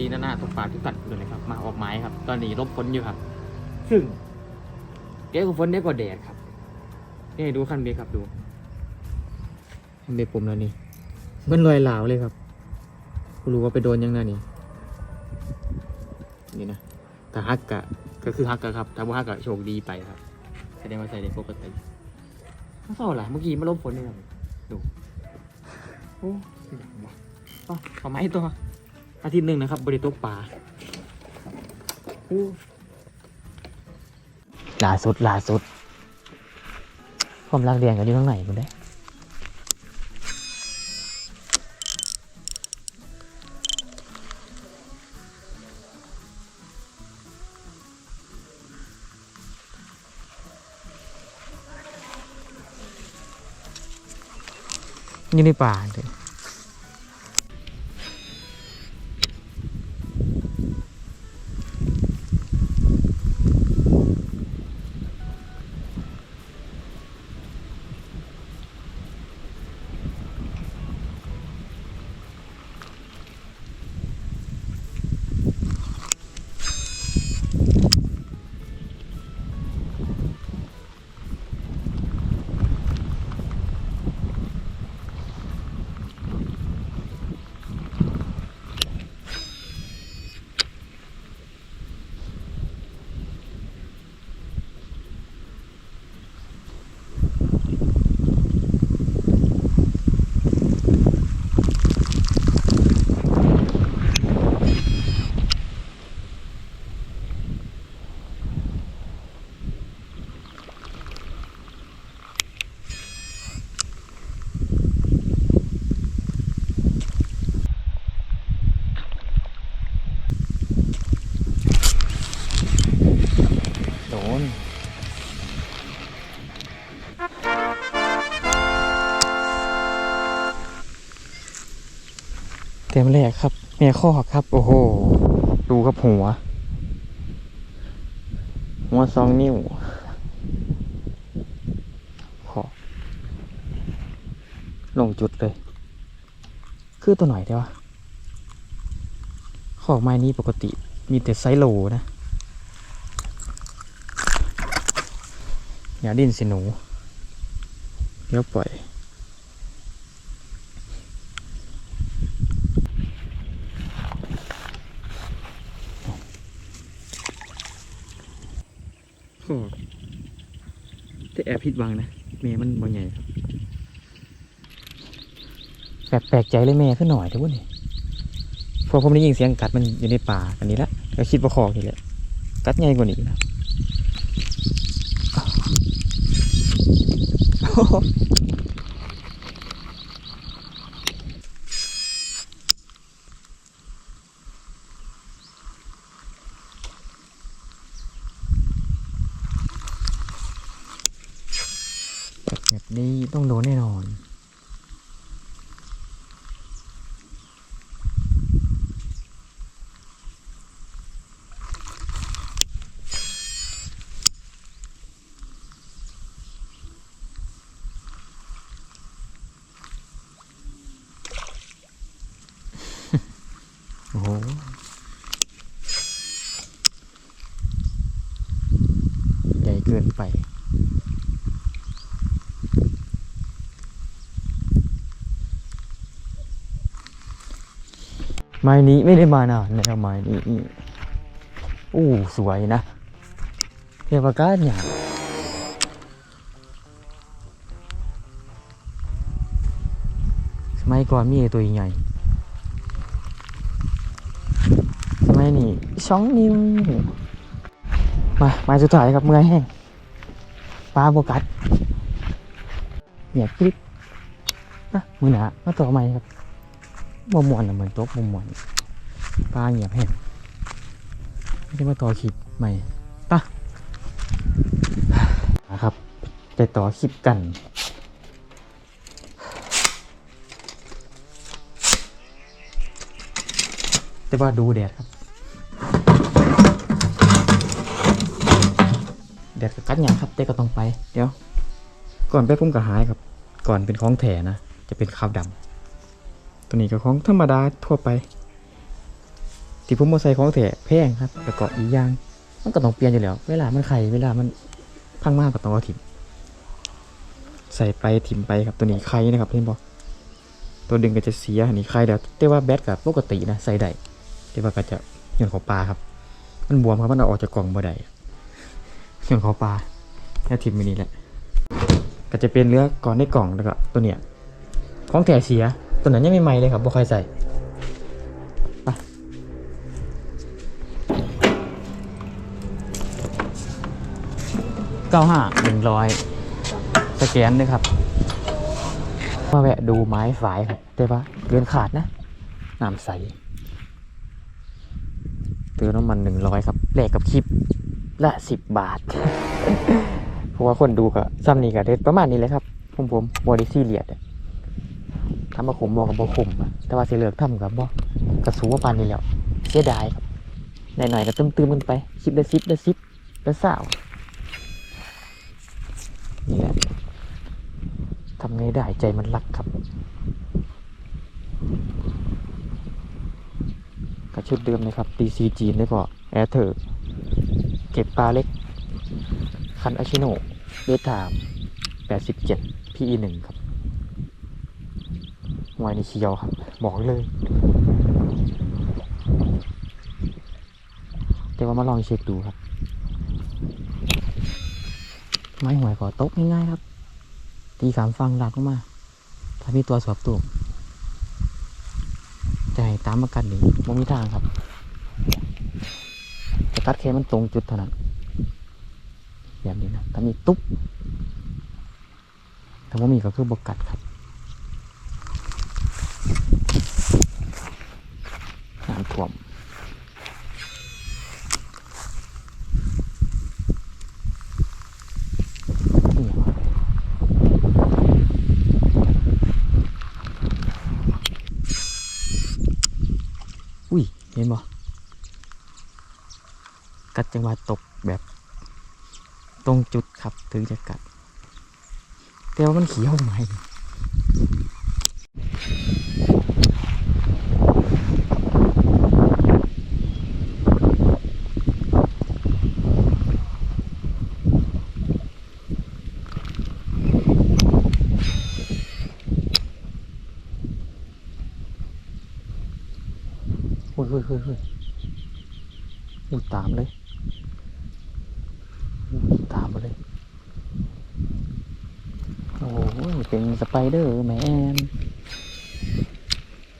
ดีนะหน้าตกปลาทุกตัดเลยนะครับ มาออกไม้ครับ ตอนนี้ลบฝนอยู่ครับ ซึ่งเด็กกว่าฝนเด็กกว่าแดดครับ นี่ดูคันเบรกครับดูคันเบรกปุ่มแล้วนี่มันลอยหลาวเลยครับกูรู้ว่าไปโดนยังไงนี่ นี่นะแต่ฮักกะก็คือฮักกะครับ ถ้าว่าฮักกะโชคดีไปครับแสดงว่าใส่ได้ปกติไม่เฝ้าล่ะเมื่อกี้มาลบฝนเลยครับดูโอ้ยอย่างวะอ๋อเอาไม้ตัว อาทิตย์หนึ่งนะครับบริโตกป่าล่าสุดล่าสุดผมรักเรียนกันอยู่ข้างไหนคุณได้อยู่ในป่าเลย ต็มแรกครับเมียข้อครับ โอ้โห ดูครับหัว หัวสองนิ้วขอลงจุดเลย คือตัวหน่อยได้วะขอกไม้นี้ปกติมีแต่ไซโลนะ อย่าดิ้นสิหนู เดี๋ยวปล่อย ก็แต่แอบผิดหวังนะเมย์มันบ่ใหญ่ครับแปลกใจเลยแม่ขึ้นหน่อยเถอะวะนี่พอผมได้ยินเสียงกัดมันอยู่ในป่าอันนี้ละก็คิดว่าคอกนี่แหละกัดใหญ่กว่านี้นะ โอ้โหแบบ นี้ต้องโดนแน่นอน โอ้โหใหญ่เกินไป ไม้นี้ไม่ได้มานานแล้วไม้นี้อู้สวยนะเทวกาศเนี่ยสมัยก่อนนี้ตัวใหญ่สมัยนี้สองนิ้วมาไม้สุดท้ายครับเมื่อยแห้งปลาโบกัดเนี่ยคลิปนะมือหนามาต่อใหม่ครับ บ่มวนอะเหมือนโต๊ะบ่มวนปลาเงียบแห้งไม่ได้มาต่อคลิปใหม่ปะนะครับไปต่อคลิปกันแต่ว่าดูแดดครับ แดดกับกัดหยางครับแต่ก็ต้องไป เดี๋ยว ก่อนไปพุ่มกับหายครับ ก่อนเป็นของแถนะ จะเป็นข้าวดำ ตัวนี้ก็ของธรรมดาทั่วไป ที่ผมมาใส่ของแท้แพงครับแล้วก็อีกอย่างมันก็ต้องเปลี่ยนอยู่แล้ว เวลามันไข่เวลามันพังมากก็ต้องเอาถิ่มใส่ไปถิ่มไปครับตัวนี้ไข่นะครับเห็นบ่ตัวดึงก็จะเสียอันนี้ไข่แล้วแต่ว่าแบตกับปกตินะใส่ได้แต่ว่าก็จะหย่อนของปลาครับ มันบวมครับมันเอาออกจากกล่องบ่ได้หย่อนของปลาแค่ถิ่มมินี่แหละก็จะเป็นเรือก่อนในกล่องแล้วก็ตัวเนี้ยของแถะเสีย ตัวนั้นยังไม่ใหม่เลยครับบ่ค่อยใส่ไปเก้าห้าหนึ่งร้อยสแกนด้วยครับ มาแวะดูไม้ฝายครับแต่ว่าเกินขาดนะน้ำใสเติมน้ำมันหนึ่งร้อยครับแลกกับคลิปละสิบบาท เพราะว่าคนดูก็ซ้ำนี่ก็ได้ประมาณนี้เลยครับ ผมผมบอดี้ซีเรียด ทำมาขมบอกกับบ่ขมแต่ว่าเสิเหลือกทำกับบ่กระสูว่าปานนี้แล้วเสียดายครับหน่อยๆก็ตึมๆมันไปสิบละสิบละสิบละสาวนี่แหละทำไงได้ใจมันรักครับก็ชุดเดิมเลยครับ DC จีนได้พอแอร์เธอเก็บปลาเล็ก คันอาชิโนเดทาม87 PE 1 ครับ วายนี่เคียวครับบอกเลย แต่ว่ามาลองเช็คดูครับ ไม้หวยขอตกง่ายๆครับ ตีสามฟังหลักลงมา ถ้ามีตัวสอบตัวจะให้ตามมากันนี่ไม่มีทางครับจะตัดแค่มันตรงจุดเท่านั้นแบบนี้นะถ้ามีตุ๊บถ้าว่ามีก็คือบกัดครับ น้ำท่วมอุ้ย เห็นบ่กัดจังหวะตกแบบตรงจุดครับ ถึงจะกัด แต่ว่ามันเขียวไหม ฮ้ยเฮ้ยอุ้ตามเลยอุ้ตามมาเลย โอ้ยเป็นสไปเดอร์แมน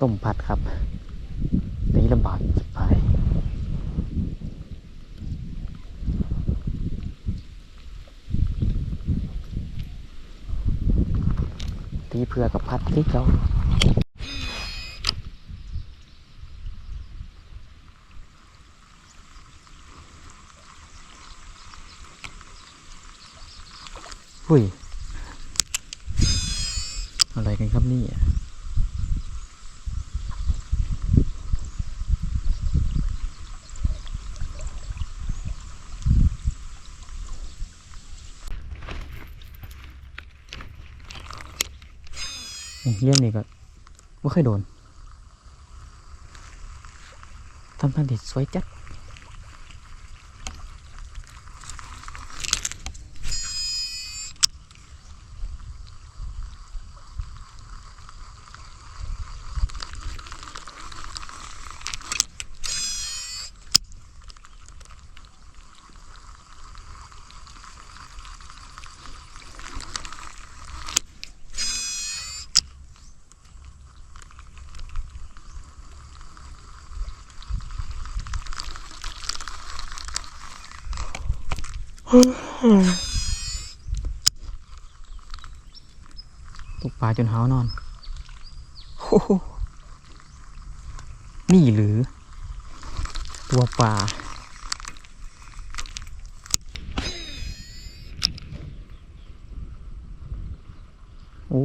ต้มผัดครับ นี่ลำบากจะไปตีเพื่อกับพัดที่เขาุ้ย อะไรกันครับนี่เยี่ยมนี่ก็ไม่เคยโดน ทำทันที่สวยจัด ตกปลาจนหาวนอนโอ้โหนี่หรือ ตัวปลา โอ้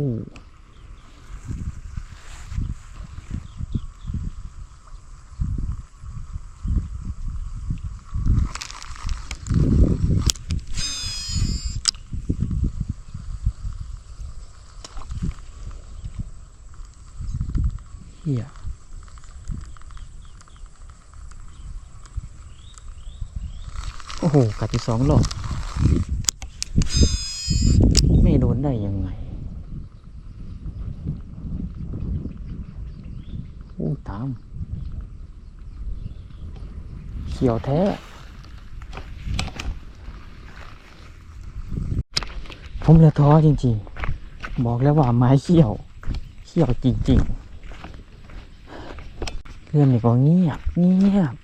เฮียโอ้โห กัดที่สองหลอกไม่โดนได้ยังไง โอ้ตาม เขียวแท้ ผมเลยท้อจริงๆ บอกแล้วว่าไม้เขียว เขียวจริง ๆ เรื่องนี้ก็เงียบเงียบ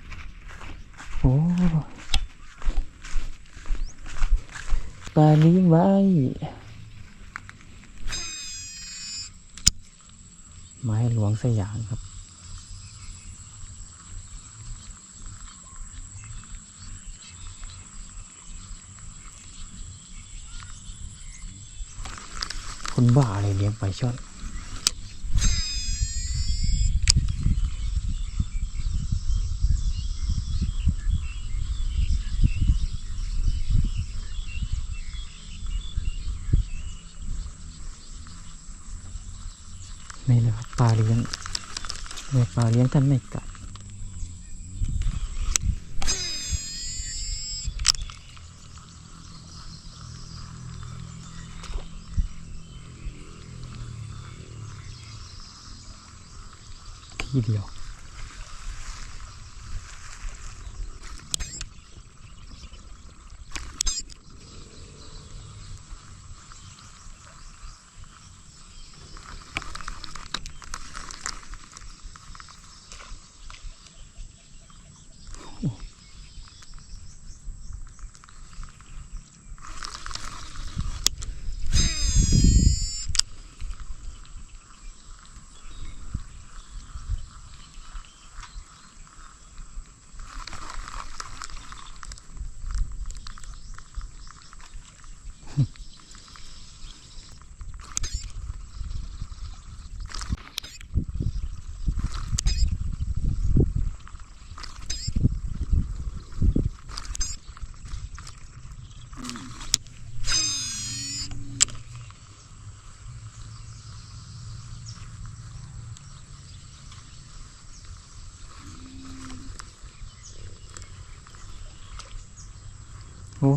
โอ้ปลานี้ไว้ไม้หลวงสยามครับคนบ้าอะไรเลี้ยงไปช่อน นี่เลยครับปลาเลี้ยงแม่ปลาเลี้ยงท่านไม่กัดทีเดียว โอ้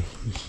ยป่า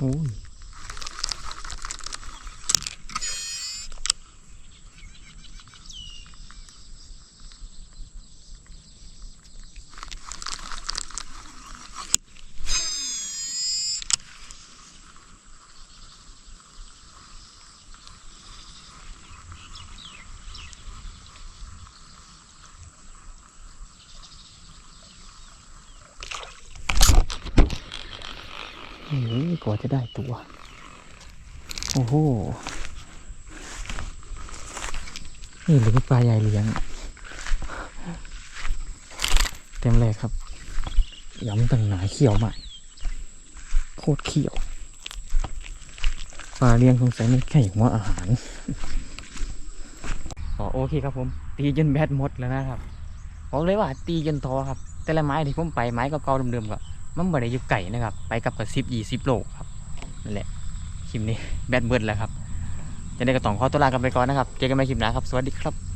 เฮ้ยเหี้ย โอ้ยเฮ้ย กว่าจะได้ตัว โอ้โห นี่หรือปลาใหญ่เลี้ยง เต็มเลยครับย้ำตั้งหนาเขียวใหม่ โคตรเขียว ปลาเลี้ยงคงใส่ไม่แค่หัวอาหารอ๋อโอเคครับผม ตีจนแบตหมดแล้วนะครับบอกเลยว่าตีจนท้อครับ แต่ละไม้ที่ผมไปไม้ก็เก่าเดิมๆก็ มันไม่ได้อยู่ไก่นะครับ ไปกับกระซิบยี่สิบโลครับนั่นแหละคลิปนี้แบดเบิร์ดแล้วครับจะได้กระต่องข้อตัวลากันไปก่อนนะครับเจอกันใหม่คลิปหน้าครับสวัสดีครับ